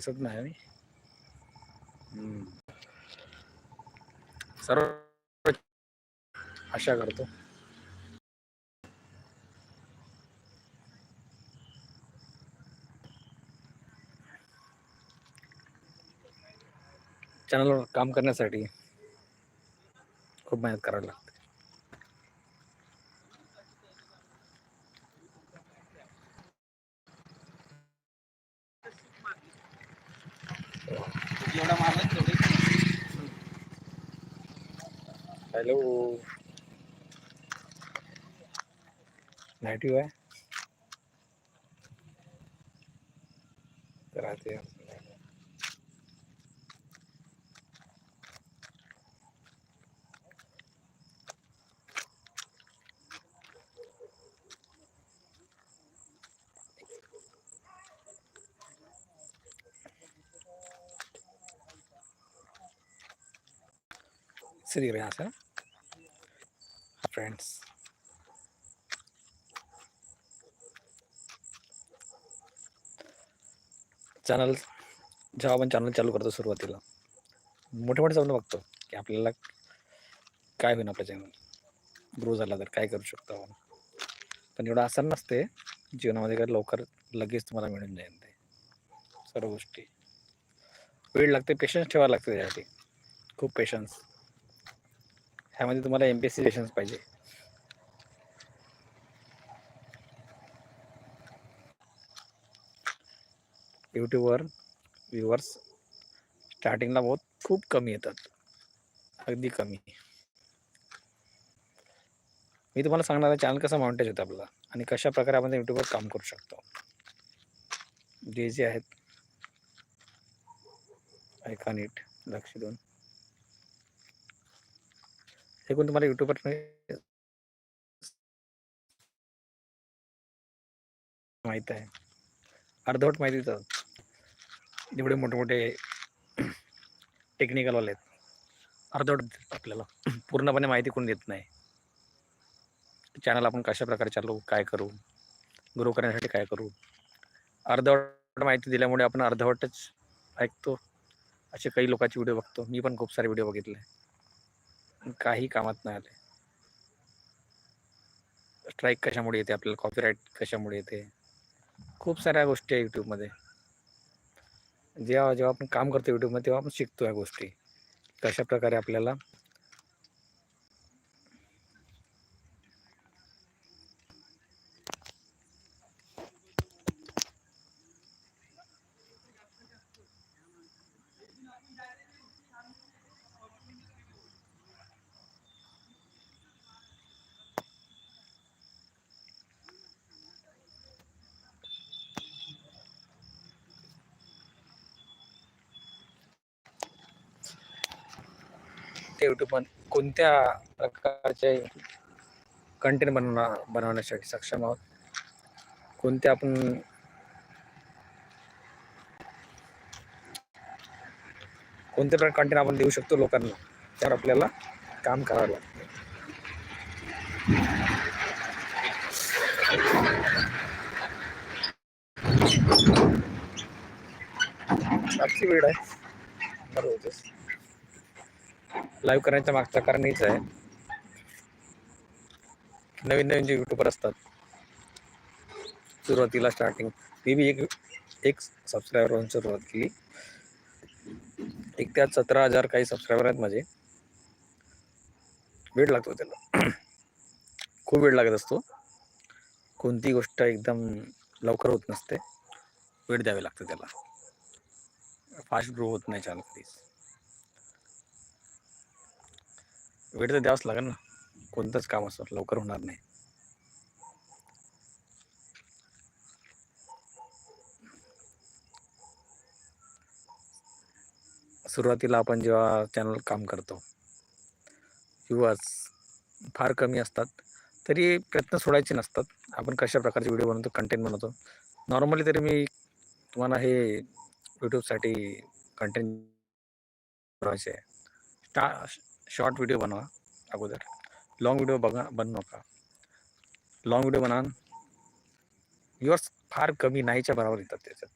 दिसत नाही. सर्व आशा करतो. चॅनलवर काम करण्यासाठी खूप मेहनत करावी लागते. एवढा मारला तेवढे. हॅलो. नाईटिव्ह आहे राहते सिरी यहाँ से फ्रेंड्स चॅनल जेव्हा आपण चॅनल चालू करतो सुरुवातीला मोठे मोठे स्वप्न बघतो की आपल्याला काय होईल आपलं चॅनल ग्रो झाला तर काय करू शकतो आपण? पण एवढं असं नसते जीवनामध्ये काय लवकर लगेच तुम्हाला मिळून जाईल ते. सर्व गोष्टी. वेळ लागते पेशन्स ठेवायला लागते त्यासाठी. खूप पेशन्स ह्यामध्ये तुम्हाला M P S C patience पाहिजे. यूट्यूबवर व्ह्युअर्स स्टार्टिंगला बहुत खूप कमी येतात. अगदी कमी. मी तुम्हाला सांगणार आहे चॅनल कसं माउंटेज होतं आपला आणि कशा प्रकारे आपण यूट्यूबवर काम करू शकतो. जे जे आहेत. ऐका नीट लक्ष देऊन. हे तुम्हाला यूट्यूबवर माहीत आहे अर्धवट माहिती तर जेवढे मोठे मोठे टेक्निकलवाले आहेत अर्धवट देतात आपल्याला पूर्णपणे माहिती कोण देत नाही चॅनल आपण कशा प्रकारे चालू काय करू? ग्रो करण्यासाठी काय करू? अर्धवट माहिती दिल्यामुळे आपण अर्धवटच ऐकतो. असे काही लोकांचे व्हिडिओ बघतो. मी पण खूप सारे व्हिडिओ बघितले. काही कामात नाही आले. स्ट्राईक कशामुळे येते? आपल्याला कॉपीराईट कशामुळे येते? खूप साऱ्या गोष्टी आहे यूट्यूबमध्ये जेव्हा जेव्हा आपण काम करतो यूट्यूबमध्ये तेव्हा आपण शिकतो या गोष्टी. कशा प्रकारे आपल्याला कोणत्या युट्यूब कोणत्या प्रकारचे कंटेंट बनवणार बनवण्यासाठी सक्षम आहोत? कोणते आपण कोणते प्रकार कंटेंट आपण देऊ शकतो लोकांना? त्यावर आपल्याला काम करावं लागतं. आपली वेळ आहे. बरोबर लाईव्ह करण्याच्या मागचं कारण हेच आहे. नवीन नवीन जे युट्यूबर असतात. सुरुवातीला स्टार्टिंग ती बी एक एक सबस्क्रायबरवरून सुरुवात केली. एक त्यात सतरा हजार काही सबस्क्रायबर आहेत माझे. वेळ लागतो त्याला. खूप वेळ लागत असतो. कोणती गोष्ट एकदम लवकर होत नसते. वेळ द्यावे लागते त्याला. फास्ट ग्रो होत नाही चॅनल कधीच. वेळ तर द्यावाच लागेल ना. कोणतंच काम असं लवकर होणार नाही. सुरुवातीला आपण जेव्हा चॅनल काम करतो व्ह्युअर्स फार कमी असतात. तरी प्रयत्न सोडायचे नसतात. आपण कशा प्रकारचे व्हिडिओ बनवतो कंटेंट बनवतो. नॉर्मली तरी मी तुम्हाला हे यूट्यूबसाठी कंटेंट बनवायचे. आहे स्टा शॉर्ट व्हिडिओ बनवा अगोदर. लाँग व्हिडिओ बघा बनू नका. लाँग व्हिडिओ बनान व्ह्युअर्स फार कमी नाहीच्या बरोबर येतात त्याच्यात.